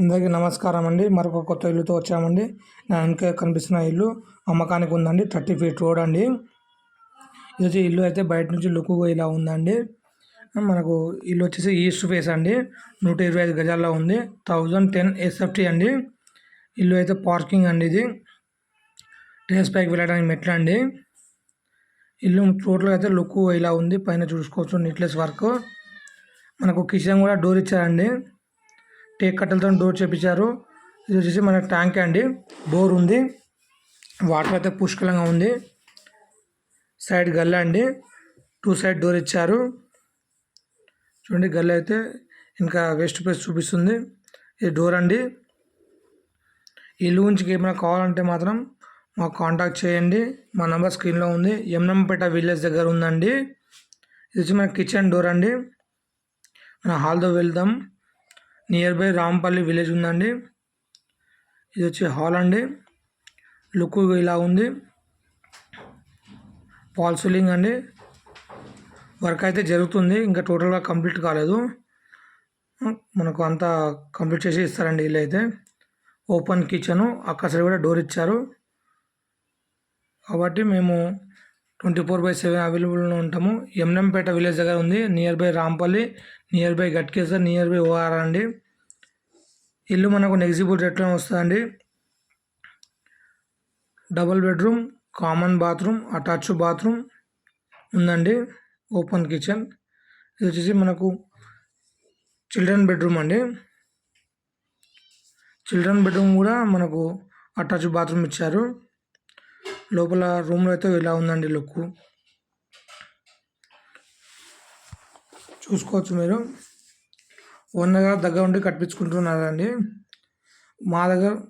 అందరికీ నమస్కారం అండి. మరొక కొత్త ఇల్లుతో వచ్చామండి. నా వెనక కనిపిస్తున్న ఇల్లు అమ్మకానికి ఉందండి. థర్టీ ఫీట్ రోడ్ అండి. ఇది వచ్చి ఇల్లు అయితే బయట నుంచి లుక్గా ఇలా ఉందండి. మనకు ఇల్లు వచ్చేసి ఈస్ట్ ఫేస్ అండి. నూట ఇరవై ఐదు గజాల్లో ఉంది. థౌజండ్ టెన్ ఎస్ఎఫ్టీ అండి. ఇల్లు అయితే పార్కింగ్ అండి ఇది. టెరెస్ పైకి వెళ్ళడానికి మెట్లు అండి. ఇల్లు టోటల్గా అయితే లుక్ ఇలా ఉంది. పైన చూసుకోవచ్చు నీట్లెస్ వర్క్. మనకు కిచెన్ కూడా డోర్ ఇచ్చారండి. టేక్ కట్టెలతో డోర్ చేపించారు. ఇది వచ్చేసి మన ట్యాంక్ అండి. బోర్ ఉంది. వాటర్ అయితే పుష్కలంగా ఉంది. సైడ్ గల్ల అండి. టూ సైడ్ డోర్ ఇచ్చారు. చూడండి గల్ల అయితే ఇంకా వెస్ట్ ప్లేస్ చూపిస్తుంది. ఇది డోర్ అండి. ఇల్లు గురించి ఏమైనా కావాలంటే మాత్రం మాకు కాంటాక్ట్ చేయండి. మా నెంబర్ స్క్రీన్లో ఉంది. యమ్నంపేట విలేజ్ దగ్గర ఉందండి. ఇది వచ్చి మన కిచెన్ డోర్ అండి. మన హాల్తో వెళ్దాం. నియర్ బై రాంపల్లి విలేజ్ ఉందండి. ఇది వచ్చి హాల్ అండి. లుక్ ఇలా ఉంది. వాల్ సీలింగ్ అండి. వర్క్ అయితే జరుగుతుంది. ఇంకా టోటల్గా కంప్లీట్ కాలేదు. మనకు అంతా కంప్లీట్ చేసి ఇస్తారండి ఇల్లు అయితే. ఓపెన్ కిచెను అక్కడ కూడా డోర్ ఇచ్చారు. కాబట్టి మేము ట్వంటీ ఫోర్ బై సెవెన్ అవైలబుల్లో ఉంటాము. ఎంఎంపేట విలేజ్ దగ్గర ఉంది. Nearby Rampally nearby Ghatkesar nearby O అండి. ఇల్లు మనకు నెగ్జిబుల్ రేట్లో వస్తుందండి. Double bedroom common bathroom attach bathroom ఉందండి. ఓపెన్ కిచెన్ ఇది వచ్చేసి మనకు చిల్డ్రన్ బెడ్రూమ్ అండి. చిల్డ్రన్ బెడ్రూమ్ కూడా మనకు అటాచ్ బాత్రూమ్ ఇచ్చారు. లోపల రూమ్లో అయితే ఇలా ఉందండి లుక్? చూసుకోవచ్చు మీరు. ఓనర్గా దగ్గర ఉండి కట్టించుకుంటున్నారండి. మా దగ్గర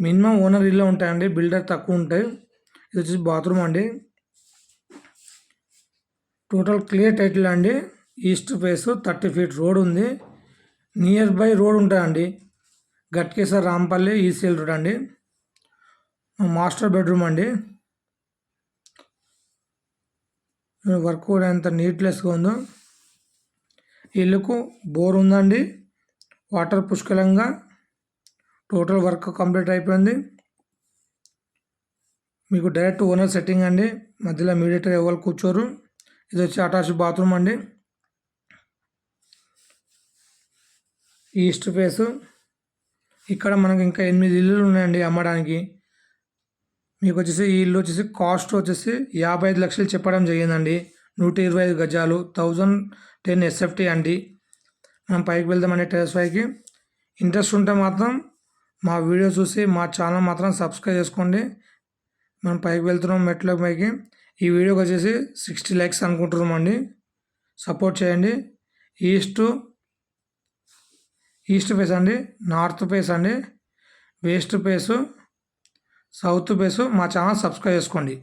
మినిమం ఓనర్ ఇల్లు ఉంటాయండి. బిల్డర్ తక్కువ ఉంటాయి. ఇది వచ్చేసి బాత్రూమ్ అండి. టోటల్ క్లియర్ టైటిల్ అండి. East face thirty feet road ఉంది. నియర్ బై రోడ్ ఉంటాయండి. గట్కేసర్ రాంపల్లి ఈసీఎల్ రోడ్ అండి. మాస్టర్ బెడ్రూమ్ అండి. వర్క్ కూడా ఎంత నీట్లెస్గా ఉందో. ఇల్లుకు బోర్ ఉందండి. వాటర్ పుష్కలంగా. టోటల్ వర్క్ కంప్లీట్ అయిపోయింది. మీకు డైరెక్ట్ ఓనర్ సెట్టింగ్ అండి. మధ్యలో మీడియేటర్ ఎవరు కూర్చోరు. ఇది వచ్చి అటాచ్ బాత్రూమ్ అండి. East face. ఇక్కడ మనకి ఇంకా ఎనిమిది ఇల్లులు ఉన్నాయండి అమ్మడానికి. మీకు వచ్చేసి ఇల్లు వచ్చేసి కాస్ట్ వచ్చేసి యాభై ఐదు లక్షలు చెప్పడం జరిగిందండి. నూట ఇరవై ఐదు గజాలు థౌజండ్ టెన్ ఎస్ఎఫ్టీ అండి. మనం పైకి వెళ్దామండి టెరస్ పైకి. ఇంట్రెస్ట్ ఉంటే మాత్రం మా వీడియో చూసి మా ఛానల్ మాత్రం సబ్స్క్రైబ్ చేసుకోండి. మనం పైకి వెళ్తున్నాం మెట్ల పైకి. ఈ వీడియోకి వచ్చేసి సిక్స్టీ లైక్స్ అనుకుంటున్నామండి. సపోర్ట్ చేయండి. ఈస్ట్ ఈస్ట్ ఫేస్ అండి. నార్త్ ఫేస్ అండి. West face. సౌత్ బేస్ మా ఛానల్ సబ్స్క్రైబ్ చేసుకోండి.